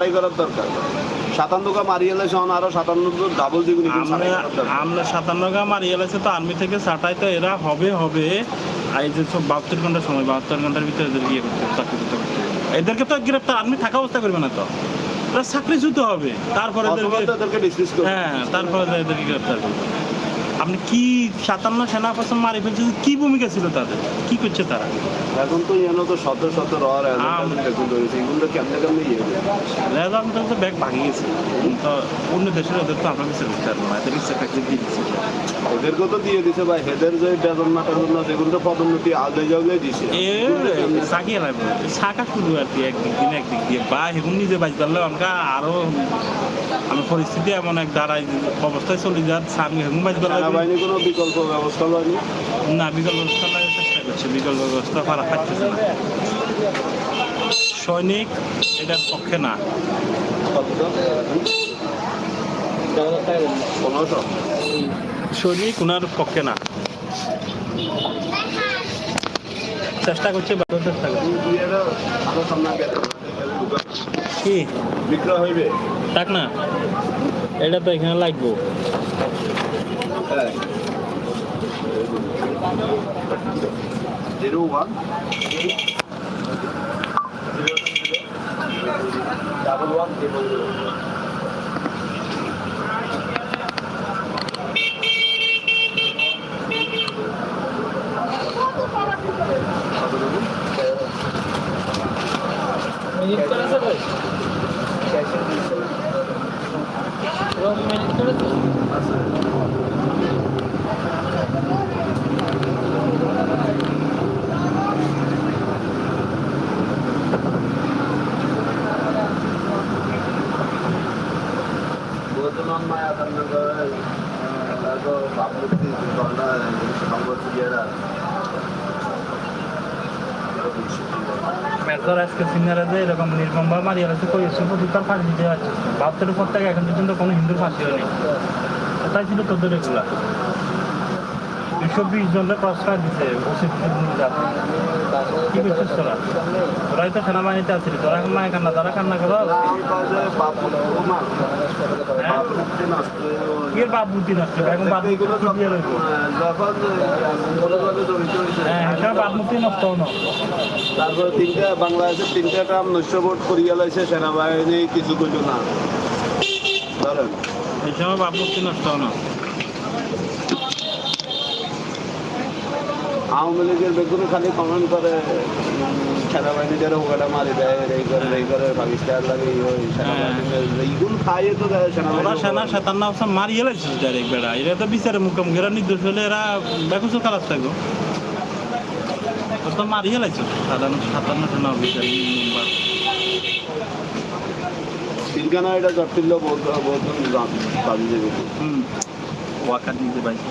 ছাড়াই করার দরকার। সাতান্নকা মারিয়ে এলে সহন আরও সাতান্ন ডাবল দ্বিগুণ আমরা ছাড়াই করার দরকার। আমরা সাতান্ন গা মারিয়ে গেছে তো আর্মি থেকে চাটাই তো এরা হবে হবে। এই যে সব বাহাত্তর ঘণ্টার সময় বাহাত্তর ঘণ্টার ভিতরে এদের ইয়ে করতে চাকরি করতে এদেরকে তো গ্রেপ্তার আর্মি থাকা অবস্থা করবে না তো। এরা চাকরিচ্যুত হবে। তারপরে হ্যাঁ তারপরে এদেরকে গ্রেপ্তার করবে। আপনি কি সাতান্ন সেনা পার্সন মারি ফেলছে? কি ভূমিকা ছিল তাদের? কি করছে তারা? এখন তো ইয়েনো তো শত শত রর এগুলো কেমনে কেমনে ইয়ে? রেজাল্ট তো ব্যাগ ভাগিয়ে গেছে। তো অন্য দেশের ওদের তো আমরা বিচার করতে পারব না এদের ইচ্ছা থাকলে দিয়ে দিচ্ছে ওদেরকেও তো দিয়ে দিছে ভাই হেদের যে বেতন না টেতন না সেগুলো তো পদোন্নতি আগে জগলে দিছে। এ সাকিয়ে লাগবে শাখা শুরু আর কি একদিক দিন একদিক দিয়ে। বা হেগুন নিজে বাঁচ পারলে আমাকে আরও আমি পরিস্থিতি এমন এক দাঁড়ায় অবস্থায় চলে যার স্বামী হেগুন বাঁচ পারলে সেনাবাহিনী কোনো বিকল্প ব্যবস্থা হয়নি? না বিকল্প ব্যবস্থা লাগার চেষ্টা করছে। বিকল্প ব্যবস্থা করা পারতেছে না। সৈনিক এটার পক্ষে না। সৈনিক ওনার পক্ষে না। চেষ্টা করছে বাধ্য চেষ্টা করছে। কি? বিক্রয় হইবে? থাক না। এটা তো এখানে লাগবো। হ্যাঁ জিরো ওয়ান মেজর আজকে সিনিয়ররা যে এরকম নির্মমভাবে মারিয়ে গেছে কই এসে প্রতিকার ফাঁসি দিতে হচ্ছে বাহাত্তরের পর থেকে এখন পর্যন্ত কোনো হিন্দুর ফাঁসি হয়নি তাই ছিল তোদের এগুলা। দুশো বিশ জনের প্রশ্রয় দিছে কি করছিস তোরা? তোরাই তো সেনাবাহিনীতে আছিস তোরা মায়ের কান্না তারা কান্না করো। বাপ বুদ্ধি নষ্ট এখন বাপ হ্যাঁ এটা বাপ মুক্তি নষ্ট হনো তারপরে তিনটা বাংলাদেশের তিনটা গ্রাম নৈশ ভোট করিয়া লাইছে সেনাবাহিনী কিছু কিছু না। ধরেন। এই সময় বাপ মুক্তি নষ্ট হনো আওয়ামী লীগের বেগুন খালি কমেন্ট করে উম, সেনাবাহিনী যারা ওটা মারি দেয় এই করে এই করে পাকিস্তান লাগে এই এইগুলো খাইয়ে তো দেয় ওরা সেনা সাতান্ন অবস্থা মারিয়ে লাগছে ডাইরেক্ট বেড়া। এরা তো বিচারে মুখোমুখি এরা নির্দোষ হলে এরা বেকুসো খারাপ থাকো। তো মারিয়ে লাগছে সাধারণ সাতান্ন সেনা তিনখানা এটা জটিল বৌদ্ধ বৌদ্ধ বাজি দেবে হুম। ওয়াকার নিজে পাইছে।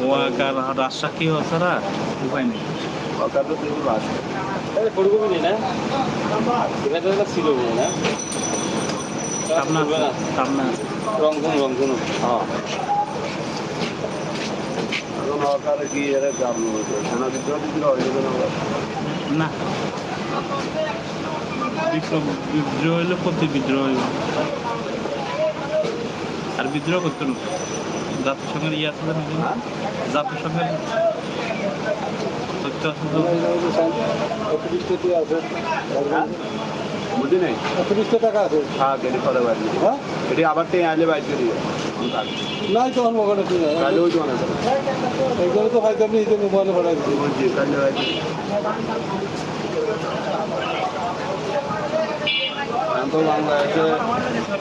ওয়াকার রাজশাহী উপায় নেই। ওয়াগাটা তো আছে। সামনা হ্যাঁ। কি না। না। বিপ্লব বিদ্রোহ হইলে প্রতি বিদ্রোহ হইব আর বিদ্রোহ করতে না। জাতিসংঘের ইয়ে আছে না? জাতিসংঘের তথ্য? বুঝি নাই? অতিরিক্ত টাকা আছে হ্যাঁ কেটে পরে বাইরে হ্যাঁ? এটি আবার টেনে আইলে বাইর করি নাই তখন মোবাইলে কিনে কালে ওই দোকানে এইগুলো তো হয়তো আপনি এই মোবাইলে পাঠাই দিচ্ছি বলছি কালে বাইর করি এখন তো বাংলাদেশে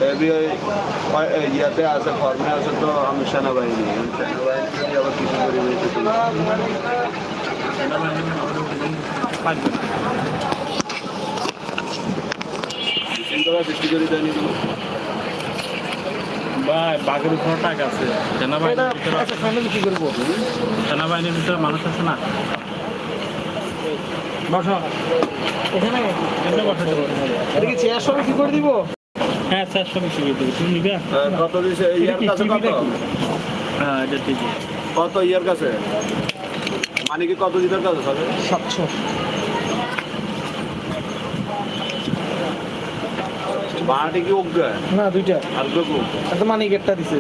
এবি ওই ইয়াতে আছে ফর্মে আছে তো আমি সেনাবাহিনী। আবার কিছু করি বাঘের উপর টাক আছে। সেনাবাহিনীর কি করব? সেনাবাহিনীর ভিতরে মানুষ আছে না? বসো। এখানে? এমনি বসাতে পারো। এটা কি চেয়ার সবাই কি করে দিব? হ্যাঁ চারশো বেশি করে দেবো? তুমি নিবে? হ্যাঁ, কত দিছে? ইয়ার কাছে কত? হ্যাঁ এটা ঠিক। কত ইয়ার কাছে? মানে কি কত দিনের কাছে কি অজ্ঞা না দুইটা। আর গো একটা মানিকেরটা দিছে।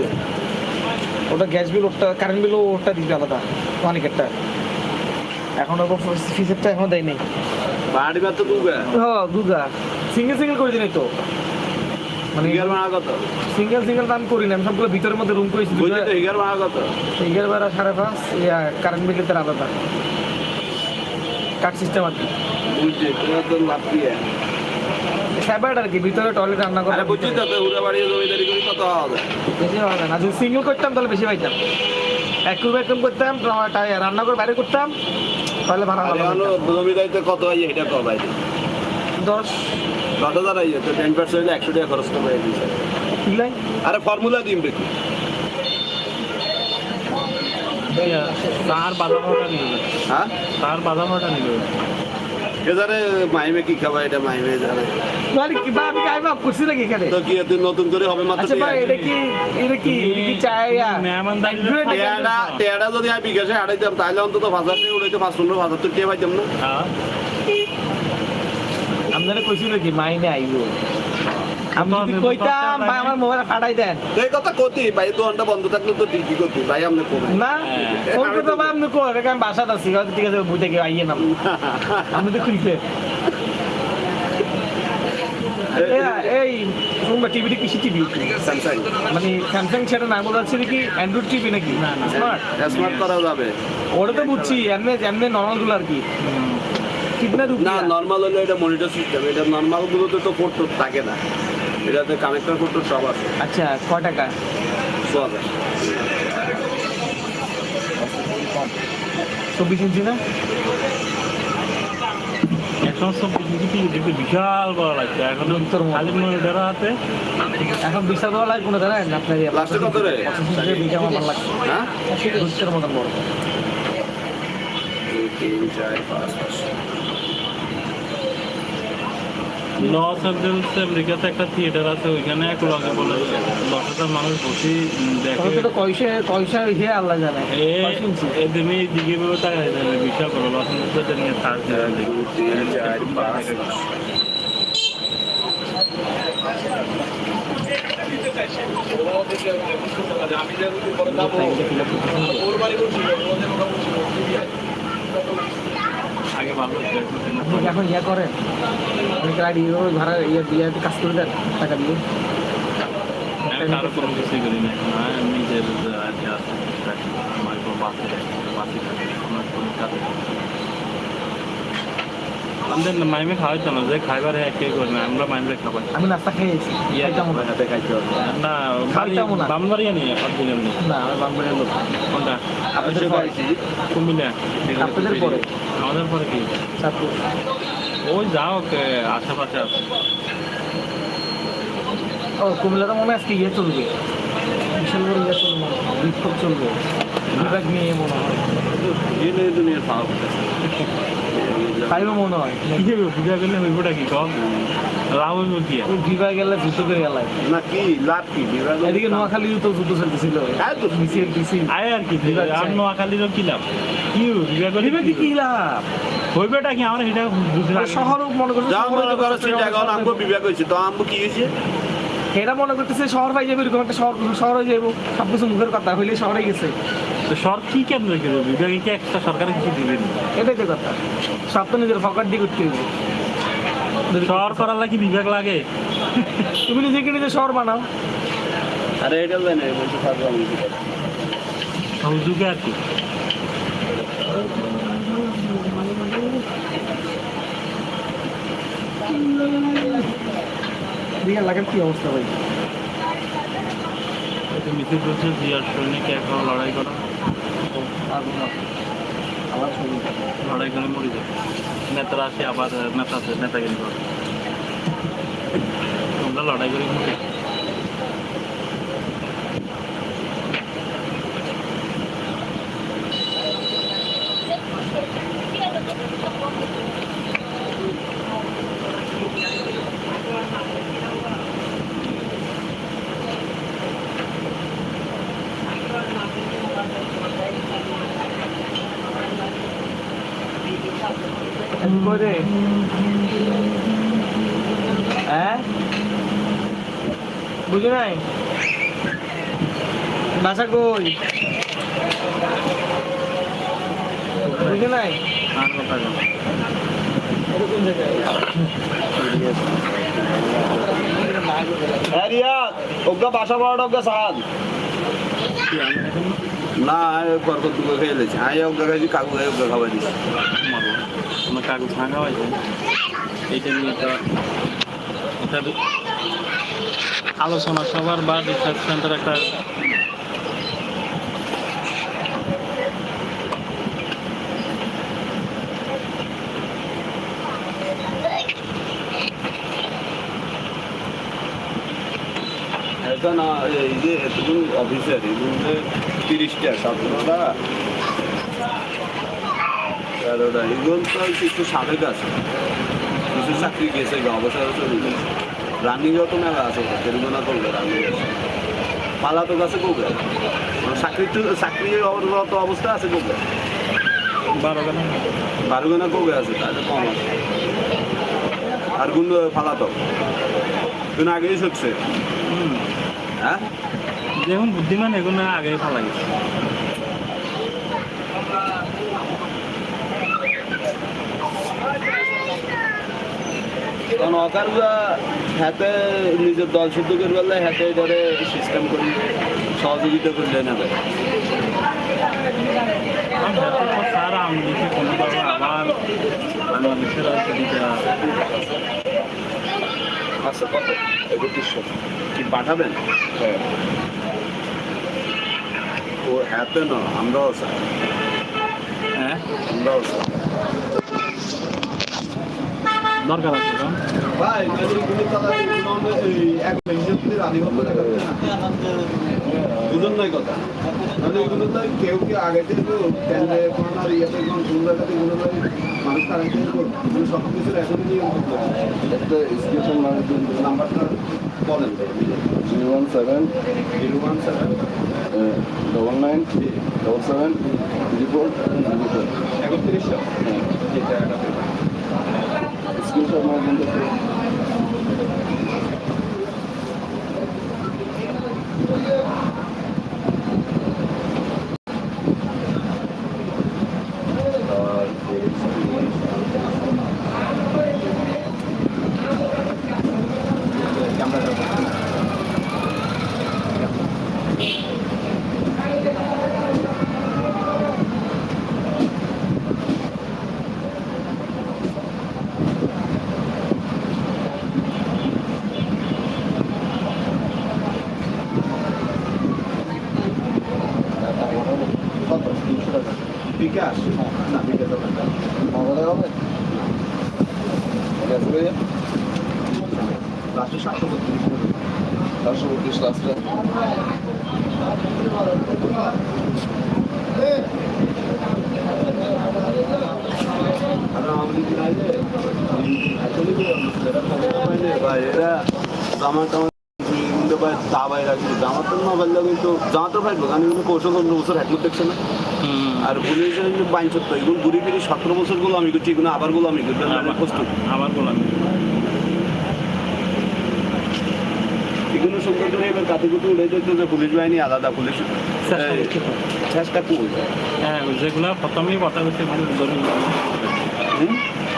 ওটা গ্যাস বিল ওটা কারেন্ট বিল ওটা দিবে আলাদা মানিকেরটা এখন ফিজেরটা এখন দেয় নাই মাত্র দুগা। হ্যাঁ দুগা। সিঙ্গেল সিঙ্গেল করে দিনই তো? মানে হিগার ভাড়া কত সিঙ্গেল সিঙ্গেল দাম করি না আমি সবগুলো ভিতরের মধ্যে রুম করেছি বুঝলি তো হিগার ভাড়া কত ভাড়া সাড়ে পাঁচ ইয়া কারেন্ট বিলের তার আলাদা। কাট সিস্টেম আর কি। তোমার তো লাভ সেপারেট আর? কি ভিতরে টয়লেট রান্না করা আরে বুঝছি তো উড়ে বাড়ি জমিদারি করি কত হবে? বেশি হবে না যদি সিঙ্গেল করতাম তাহলে বেশি পাইতাম। এক রুম এক রুম করতাম রান্না করে বাইরে করতাম। তাহলে ভাড়া ভালো হলো জমিদারিতে কত হয় এটা কত ভাই। দশ। কত হাজার আইয়ে তো টেন পার্সেন্ট হলে একশো টাকা খরচ করে দিয়েছে কিলাই? আরে ফর্মুলা দিন দেখি। তার বাধা ভাড়াটা নিল হ্যাঁ? তার বাধা ভাড়াটা নিল এদারে মাইমে কি খাবা এটা মাইমে জানে মানে কি বা আমি করছি নাকি এখানে? তো কি তুই নতুন করে হবে মাত্র আচ্ছা ভাই এটা কি এটা কি এটা কি চাই মেহমান টেয়াটা টেয়াটা যদি আমি বিকাশে হারাইতাম তাহলে অন্তত হাজার টাকা উড়াইতে পাঁচ পনেরো হাজার তো টেয়া পাইতাম না? আপনারা কইছিল কি মাইনে আইবো। আমি তো যদি আমি কইতাম ভাই আমার মোবাইল ফাটাই দেন। এই কথা কতি ভাই দোকানটা বন্ধ থাকলে তো ঠিকই করতি ভাই আপনি কমেন না? ফোন করতে হবে আপনি কো রেখে আমি আছি ঠিক আছে বুঝতে গিয়ে আইয়ে নাম আমি তো খুঁজতে এই তোমরা টিভিটি কিসি টিভি স্যামসাং মানে স্যামসাং সেটা নাম বলা হচ্ছে কি? অ্যান্ড্রয়েড টিভি নাকি? না না। স্মার্ট স্মার্ট করা যাবে। ওটা তো বুঝছি এমনি এমনি নর্মালগুলো আর কি। না নর্মাল হলো এটা মনিটর সিস্টেম এটা নর্মাল গুলোতে তো পোর্ট থাকে না। এটাতে কানেক্টর টোর্ট সব আছে। আচ্ছা কয় টাকা? ছ হাজার চব্বিশ ইঞ্চি না? এখন সব দেখতে বিশাল বড় লাগছে। এখন। খালি মনিটর হাতে। এখন বিশাল বড় লাগে কোনো জানেন? আপনার ইয়ে, কত রে? পঁচিশ আমার ভালো লাগছে। হ্যাঁ? দুইটার মতন বড়। তিন চার পাঁচ পাঁচ। লস অ্যাঞ্জেলস আমেরিকাতে একটা থিয়েটার আছে ওইখানে এক লগে বলে। দশ হাজার মানুষ বসে দেখে। কয়সে কয়সা হে আল্লাহ জানে। এ কয় দিকে বেরো টাকা যাবে বিশাল বড় লস অ্যাঞ্জেলসে নিয়ে থার্ড দুই, তিন চার পাঁচ পাঁচ আগে ভালো হতো, এখন কেন? আপনি এখন ইয়ে করেন? আপনি গাড়ি ভাড়া ইয়ে দিয়ে কাজ করে দেন টাকা দিয়ে? কারও কোনো কিছুই করি না। নিজের আহ, যে আছে, আমার কোনো বাসে বাসে আমার কোনো কাজে আমাদের মাইমে খাওয়াইতো না যে খাইবার একে করে না আমরা মাইমে খাবার আমি নাস্তা খেয়েছি ইয়ে খাইতাম না। হাতে খাইতে না খাইতামও না। বামবাড়িয়া নিয়ে অরিজিনাল না আমি লোক। কোনটা? আপনাদের পরে। পাইছি কুমিল্লা। আপনাদের পরে। আমাদের পরে কি? চাঁদপুর। ওই যাও কে আশেপাশে আছে। ও কুমিল্লাতে মনে আজকে ইয়ে চলবে। বিশাল বড় ইয়ে চলবে বিক্ষোভ চলবে। বিভাগ নিয়ে মনে হয়। দুনিয়ার খাওয়া তাইও মনে হয়। কি হবে পূজা করলে হইবটা কি? কম? লাভ হইব কি? আর? গেলে জুতো করে গেলে না কি? লাভ কি? বিভাগ এদিকে নোয়াখালী তো জুতো চলতেছিল হ্যাঁ আয় আর কি আর। নোয়াখালীরও কি লাভ? কি বিবাহ করলে বিভাগে কি লাভ? হইবেটা কি? আমার এটা বুঝলাম শহর মনে করছে যাও মনে করো সেটা এখন আমগো বিভাগ হয়েছে তো আমগো কি হয়েছে? এরা মনে করতেছে শহর পাই যাবে এরকম একটা শহর শহর যাব সব কিছু মুখের কথা হইলে শহরে গেছে। তো সর কি কেন্দ্র করে বিভাগে কি একটা সরকার কিছু দিবেন এটাই তো কথা। সব তো নিজের ফকার দিয়ে করতে হবে। শহর করার লাগি বিভাগ লাগে। তুমি নিজেকে নিজে শহর বানাও। আরে এটা জানে বলছে থাকব আমি কি হুজুকে আর কি দিকে লাগার কি অবস্থা ভাই? মিছিল করছে জিয়ার সৈনিক এখন লড়াই করা। লড়াই করে মরে যাবে। নেতারা আসে আবার নেতা নেতাগিরি করে তোমরা লড়াই করে মরে বাসা কই বুঝি নাই হ্যাঁ রিয়াদ ওগা বাসা বড় ওগা এখন না বরকত দুটো খেয়ে লেছি। আমি ওগা খাইছি কাকু খাই ওগা খাবার দিচ্ছি আমার ভাঙা হয়েছে এইটা নিয়ে তো আলোচনা সবার বা রিসার্চ সেন্টার একটা এটা না এই যে এতগুলো অফিসার এগুলো যে তিরিশটা সতেরোটা তেরোটা। এগুলো তো কিছু সাবেক আছে। কিছু চাকরি গেছে অবসর চলে গেছে রানিংও তো মেলা আছে তেলগুনা করবে রানিং। আছে পালা তো কাছে করবে চাকরি তো চাকরি অবরত অবস্থা আছে করবে বারো কেন বারো গানা করবে আছে? তাহলে কম আছে। আর গুণ ফালাতো তুমি আগেই হচ্ছে হ্যাঁ যেমন বুদ্ধিমান এগুলো আগে ভালো লাগে কারণ অকারগুলা হাতে নিজের দল শুদ্ধ করবে বললে হাতে ধরে সিস্টেম করি সহযোগিতা করলে নেবে স্যার আমি আবার বাংলাদেশের আচ্ছা কত? একত্রিশশো কি পাঠাবেন? ও হ্যাপে না আমরাও স্যার। হ্যাঁ? আমরাও স্যার। দরকার আছে ভাই এক দুজন কথা। মানে এগুলো তো কেউ কেউ আগে থেকে কেন্দ্রে করোনার ইয়েতে কোন কোন জায়গাতে এগুলো তো মানুষ করবে। এগুলো সব কিছু এখন নিয়ম করতে হবে একটা স্টেশন নাম্বারটা বলেন। Zero one seven zero one seven double nine double seven three four three four একত্রিশশো। স্ক্রিনশট মারা কিন্তু কত তিনশো টাকা বিকাশ না বিকাশ টাকা আমাদের হবে গ্যাস হয়ে লাস্টে সাতশো বত্রিশ চারশো বত্রিশ লাস্টে ভাই এরা জামা টামা কিন্তু ভাই দাবাই রাখি জামা তো না পারলেও কিন্তু তো পাইবো কারণ কৌশল পনেরো বছর হ্যাটলুক দেখছে না আর পুলিশের বাইন সত্য এগুলো ঘুরি ফিরি সতেরো বছরগুলো আমি করছি এগুলো আবারগুলো আমি করছি আমি প্রস্তুত আবার বললাম এগুলো সুন্দর করে এবার কাতে কুটে উঠে যেত যে পুলিশ বাহিনী আলাদা পুলিশ চেষ্টা। করি হ্যাঁ যেগুলো প্রথমেই কথা এগুলো হবে। হুম?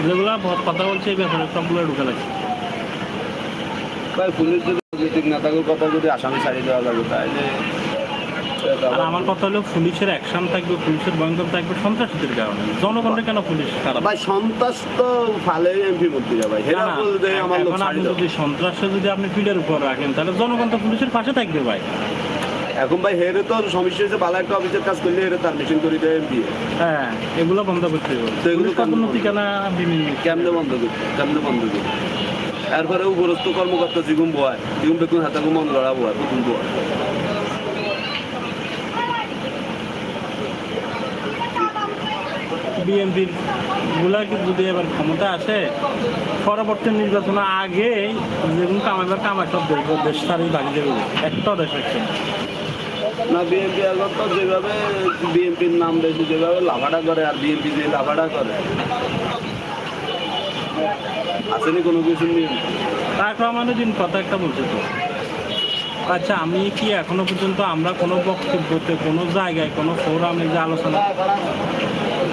যেগুলো কথা বলছে এই ব্যাপারে সবগুলো ঢুকে লাগছে পুলিশ যদি রাজনৈতিক নেতাদের কথা যদি আসামি ছাড়িয়ে দেওয়া যাবে তাহলে আর আমার কথা হলো পুলিশের অ্যাকশন থাকবে পুলিশের ভয়ঙ্কর থাকবে সন্ত্রাসীদের কারণে। জনগণের কেন পুলিশ খারাপ? ভাই সন্ত্রাস তো ফালে এমপি ভাই। এখন আপনি যদি সন্ত্রাসে যদি আপনি উপর রাখেন তাহলে জনগণ তো পুলিশের পাশে থাকবে ভাই। এখন ভাই হেরে তো সমস্যা একটা অফিসের কাজ করলে হেরে তার মেশিন করে দেয় এমপি হ্যাঁ এগুলো বন্ধ করতে হবে। তো এগুলো পদোন্নতি কেন কেমনে বন্ধ কেমনে বন্ধ করি এরপরে উপরস্থ কর্মকর্তা যেগুম বয় যেগুম বেগুন হাতে মন লড়া বয় বেগুন বয় বিএনপিরগুলা যদি এবার ক্ষমতা আসে পরবর্তী নির্বাচনের আগে যেগুলো কামাইবার কামাই সব দেখব দেশ সারি বাকি যাবে একটা দেশ একটা না। বিএনপি এখন তো যেভাবে বিএনপির নাম বেশি যেভাবে লাভাটা করে আর বিএনপি যে লাভাটা করে। আসেনি কোনো কিছু নিয়ে? তার রহমানের দিন কথা একটা বলছে তো। আচ্ছা আমি কি এখনও পর্যন্ত আমরা কোনো বক্তব্যতে কোনো জায়গায় কোনো ফোরামে যে আলোচনা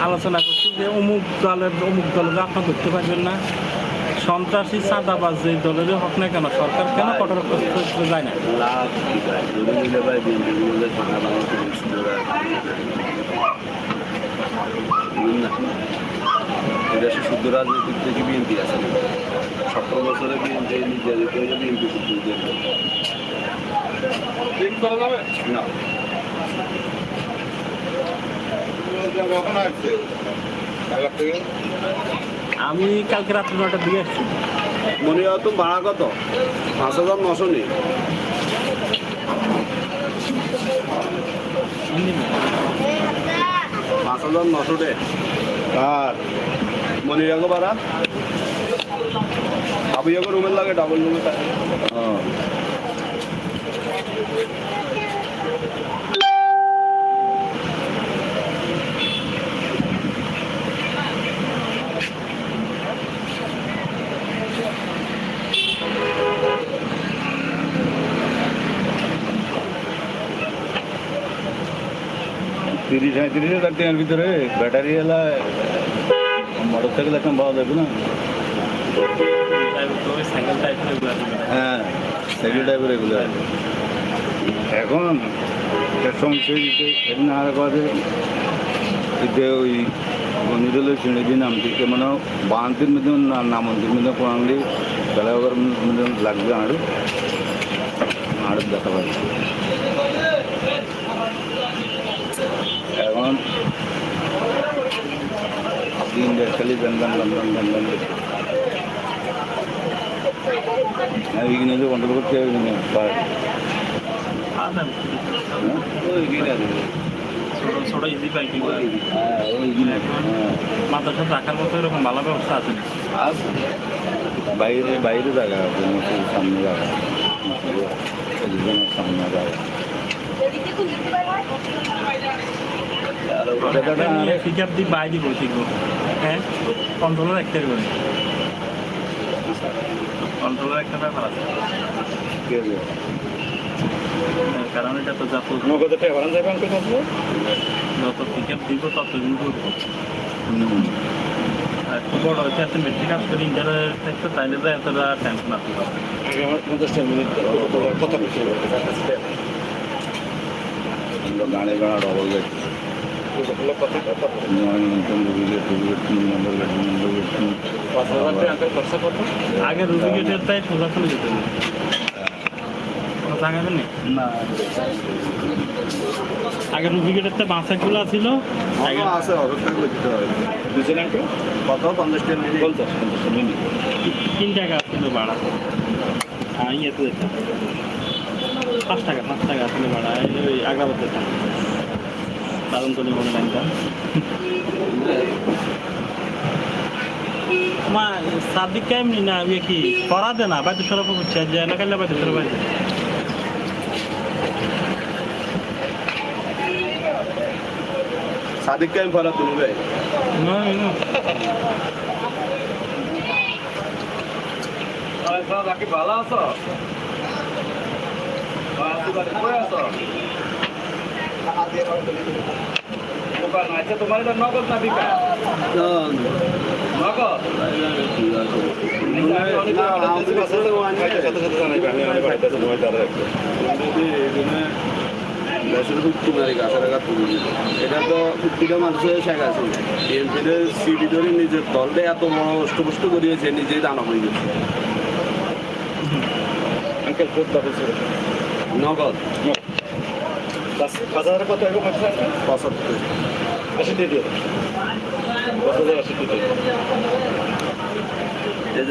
আলোচনা করছি যে অমুক দলের অমুক দলের আপনার ধরতে পারবেন না সন্ত্রাসী চাঁদাবাজ যে দলের হোক না কেন সরকার কেন কঠোর করতে যায় না? এদেশে শুদ্ধ রাজনৈতিক থেকে বিএনপি আছে সতেরো বছরে বিএনপি হয়ে বিএনপি শুদ্ধ না। আমি কালকে রাত্রি নটার দিকে আসছি। মনে হয় তো ভাড়া কত? পাঁচ হাজার নশো নেই পাঁচ হাজার নশো ডে আর মনে রাখো ভাড়া? আবু রুমের লাগে ডাবল রুমে থাকে। তিরিশ সাঁত্রিশ হাজার টাকার ভিতরে ব্যাটারি এলা মোটর সাইকেল এখন পাওয়া যাবে না। হ্যাঁ সাইকেল টাইপের এগুলো। এখন সমস্যা দিতে এমনি আর কাজে যে ওই গণিতলের শ্রেণি নাম থেকে মানে বান্তির মধ্যে নামন্তির মধ্যে বেলাবার মধ্যে লাগবে আরও। আরও দেখা পাবে এখন দিন দেড় খালি গন্ধান গন্ধান গন্ধান এইখানে যে কন্ট্রোল করতে হবে না পায় আর না, ওই গিয়ে আছে ছোট ছোট ইজি বাইকিং ওইখানে হ্যাঁ। মাদ্রাসা রাখার মতো এরকম ভালো ব্যবস্থা আছে আর বাইরে বাইরে জায়গা আছে মসজিদের সামনে জায়গা সামনে জায়গা আরে পিকআপ দিয়ে বাইরে শিখব হ্যাঁ? কন্ট্রোলার একটা করে। কন্ট্রোলার একটা ব্যাপার আছে। হ্যাঁ, কারণ এটা তো যত যত পিকআপ দিব তত দিন করব একটু বড় হচ্ছে এত মেট্রিক কাজ করে ইন্টারনেট থাকতো তাইলে তো এতটা টেনশন আসতে পারবে পঞ্চাশটা মিনিট কথা বলছি ডবল গেট আগে রুবি গেটের তাই সোজা চলে যেতে না। আগে রুবি গেটের তো বাঁচাগুলো ছিল। আগে আমার আছে দুশো কত পঞ্চাশ টাকা পঞ্চাশ পঞ্চাশ তিন টাকা ছিল ভাড়া। হ্যাঁ ইয়ে তো যেতাম পাঁচ টাকা পাঁচ টাকা ছিল ভাড়া। এই ওই আগ্রাবাদ যেতাম দারুণ তলি মনে লাইনটা মা সাদিক কেমনি না ইয়ে কি করা দে না বাইতে সরব হচ্ছে যে না কালে বাইতে সরব ফেরা তুমি ভাই না না বাকি ভালো আছো? আচ্ছা তোমার এটা নগদ তো নিজের দলটা এত অষ্টপুষ্ট করিয়েছে নিজেই দানা হয়ে গেছে নগদ। পাঁচ হাজার কত আছে? পঁচাত্তর। আশি দিয়ে। পাঁচ হাজার আশি দিয়ে।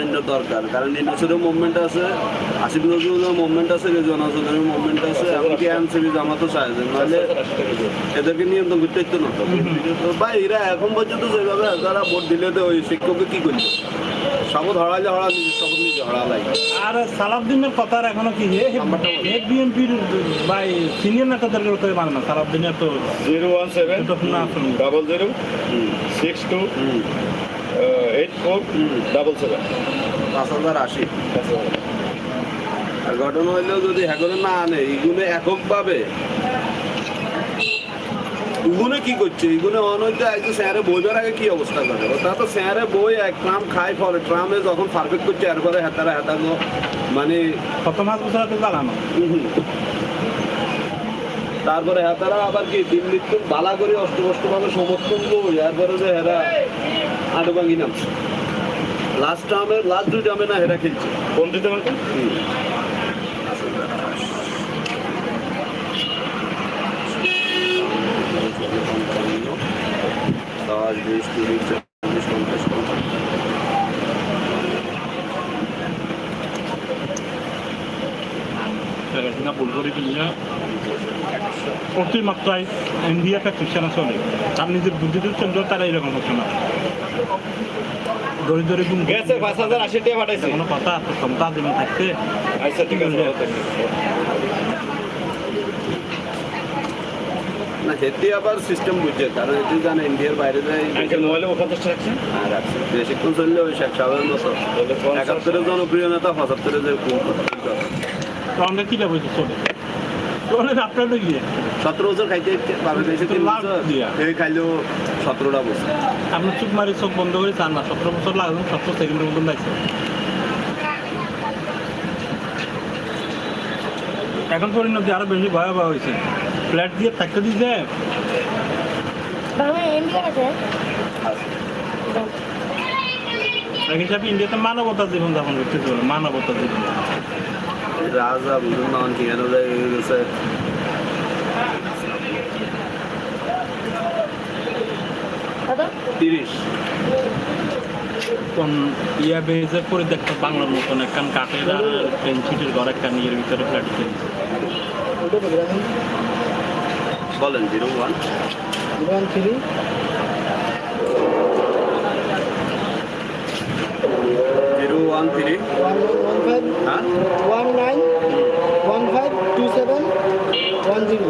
দিও দরকার। কারণ নির্বাচনের মুভমেন্ট আছে আশি বছরের মুভমেন্ট আছে জনসাধারণের মুভমেন্ট আছে এমনকি এনসিবি জামাতও চাইছে নাহলে এদেরকে নিয়ন্ত্রণ করতে ইচ্ছে না তো। ভাই এরা এখন পর্যন্ত যেভাবে তারা ভোট দিলে তো ওই শিক্ষককে কি করবে? হড়াইলে হড়া নিজে শপথ নিজে হড়ালাই আর সালাউদ্দিনের কথা আর এখনও কি এক বিএনপির বাই সিনিয়র নেতাদের করে মানে না সালাউদ্দিনের তো zero one seven double zero six two eight four double seven. পাঁচ হাজার আশি। আর ঘটনা হইলেও যদি হ্যাগরে না আনে এগুলো এককভাবে ইগুনে কি করছে? ইগুনে অনৈতে আজকে স্যারে বইবার আগে কি অবস্থা করে? ওটা তো স্যারে বই এক ট্রাম খাই ফলে। ট্রামে যখন পারফেক্ট করছে এরপরে হেতারা হেতানো মানে কত মাস বছর তো তারপরে হেতারা আবার কি দিল্লির তো বালা করে অষ্টমষ্ট ভাবে সমর্থন বই এরপরে যে হেরা আটো ভাঙি নামছে। লাস্ট টার্মে লাস্ট দুই টার্মে না হেরা খেলছে। কোন দিতে পারতো হুম। দশ বিশ তিরিশ চল্লিশ পঞ্চাশ চলে তার নিজের বুদ্ধিতে চন্দ্র তারা এরকম হচ্ছে না দরিদ্র গুণ গেছে পাঁচ হাজার আশি টাকা পাঠাইছে। কোনো কথা ক্ষমতা থাকতে আচ্ছা ঠিক আছে না হেতি আবার সিস্টেম বুঝছে কারণ এটি জানে ইন্ডিয়ার বাইরে যায় মোবাইলে পঞ্চাশটা রাখছেন আর আছে। বেশিক্ষণ চললে ওই শেখ সাহেবের মতো। একাত্তরের জনপ্রিয় নেতা পঁচাত্তরের যে তো আমরা কি লাভ হয়েছে চলে? চলে আপনার গিয়ে সতেরো বছর খাইতে পাবে খাইছে তিন লাভ বছর। দিয়া। এই খাইলেও সতেরোটা বছর। আপনার চুপ মারি চোখ বন্ধ করে চান না সতেরো বছর লাগবে সতেরো সেকেন্ডের মতন লাগছে। এখন পরিণতি আরও বেশি ভয়াবহ হয়েছে। ফ্ল্যাট দিয়ে থাকতে এমবি আছে। হিসাবে ইন্ডিয়াতে মানবতার জীবন যাপন করতে চলে মানবতার জীবন। রাজা হয়ে গেছে তিরিশ। কোন ইয়া বেজে পরিত্যক্ত বাংলার মতন একখান কাঠের আর পেন্সিটের ঘর একখান ইয়ের ভিতরে ফ্ল্যাট কিনছে বলেন zero one. One three. Zero one three. One one five. হ্যাঁ? One nine. One five two seven. One zero.